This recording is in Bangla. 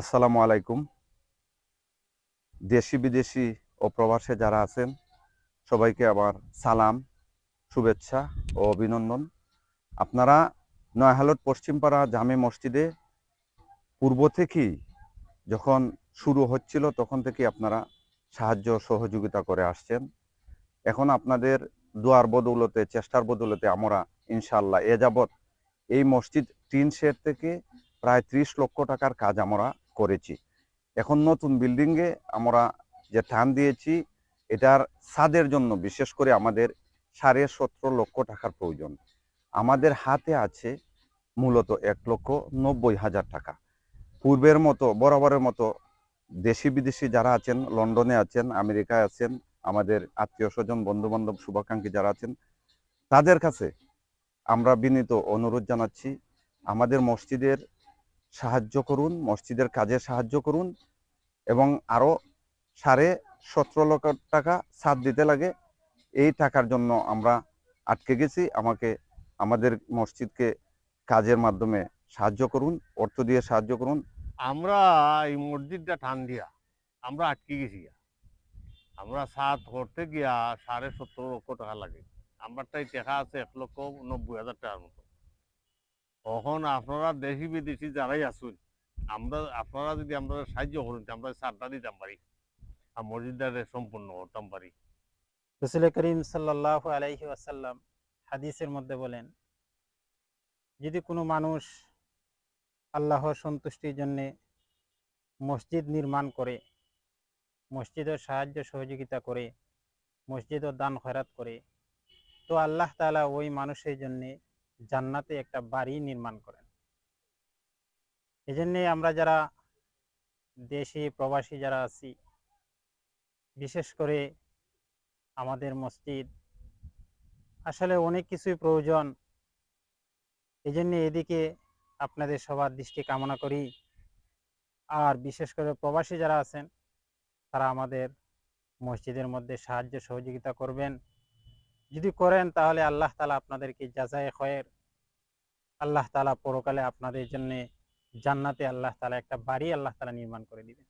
আসসালামু আলাইকুম। দেশি বিদেশি ও প্রবাসে যারা আছেন, সবাইকে আবার সালাম, শুভেচ্ছা ও অভিনন্দন। আপনারা নয়াহালট পশ্চিমপাড়া জামে মসজিদে পূর্ব থেকেই যখন শুরু হচ্ছিল, তখন থেকে আপনারা সাহায্য সহযোগিতা করে আসছেন। এখন আপনাদের দুয়ার বদৌলতে, চেষ্টার বদৌলতে আমরা ইনশাল্লাহ এ যাবৎ এই মসজিদ টিন শেড থেকে প্রায় ত্রিশ লক্ষ টাকার কাজ আমরা করেছি। এখন নতুন বিল্ডিংয়ে আমরা যে টান দিয়েছি, এটার ছাদের জন্য, বিশেষ করে আমাদের সাড়ে সতেরো লক্ষ টাকার প্রয়োজন। আমাদের হাতে আছে মূলত এক লক্ষ নব্বই হাজার টাকা। পূর্বের মতো, বরাবরের মতো দেশি বিদেশি যারা আছেন, লন্ডনে আছেন, আমেরিকায় আছেন, আমাদের আত্মীয় স্বজন বন্ধু বান্ধব শুভাকাঙ্ক্ষী যারা আছেন, তাদের কাছে আমরা বিনীত অনুরোধ জানাচ্ছি, আমাদের মসজিদের সাহায্য করুন, মসজিদের কাজে সাহায্য করুন এবং আরও সাড়ে সতেরো লক্ষ টাকা সাথ দিতে লাগে। এই টাকার জন্য আমরা আটকে গেছি। আমাকে, আমাদের মসজিদকে কাজের মাধ্যমে সাহায্য করুন, অর্থ দিয়ে সাহায্য করুন। আমরা এই মসজিদটা টান দিয়া আমরা আটকে গেছি আমরা সাত করতে গিয়া সাড়ে সত্তর লক্ষ টাকা লাগে। আমারটাই টাকা আছে এক লক্ষ নব্বই হাজার টাকার মতো। তখন আপনারা দেশি বিদেশি যারাই আসুন, আমরা, আপনারা যদি আমরা সাহায্য করুন আমরা সারটা দিতাম পারি। আর মসজিদটা সম্পূর্ণ করতাম পারি। রসুল করিম সাল্লাহ আলাইহি আসাল্লাম হাদিসের মধ্যে বলেন, যদি কোনো মানুষ আল্লাহর সন্তুষ্টির জন্যে মসজিদ নির্মাণ করে, মসজিদের সাহায্য সহযোগিতা করে, মসজিদও দান খয়রাত করে, তো আল্লাহ তাআলা ওই মানুষের জন্যে জান্নাতে একটা বাড়ি নির্মাণ করেন। এই জন্যে আমরা যারা দেশি প্রবাসী যারা আছি, বিশেষ করে আমাদের মসজিদ, আসলে অনেক কিছুই প্রয়োজন। এই জন্য এদিকে আপনাদের সবার দৃষ্টি কামনা করি। আর বিশেষ করে প্রবাসী যারা আছেন, তারা আমাদের মসজিদের মধ্যে সাহায্য সহযোগিতা করবেন। যদি করেন তাহলে আল্লাহ তালা আপনাদেরকে যাচাই খয়ের। আল্লাহ তালা পরকালে আপনাদের জন্য জান্নাতে আল্লাহ তালা একটা বাড়ি আল্লাহ তালা নির্মাণ করে দিবেন।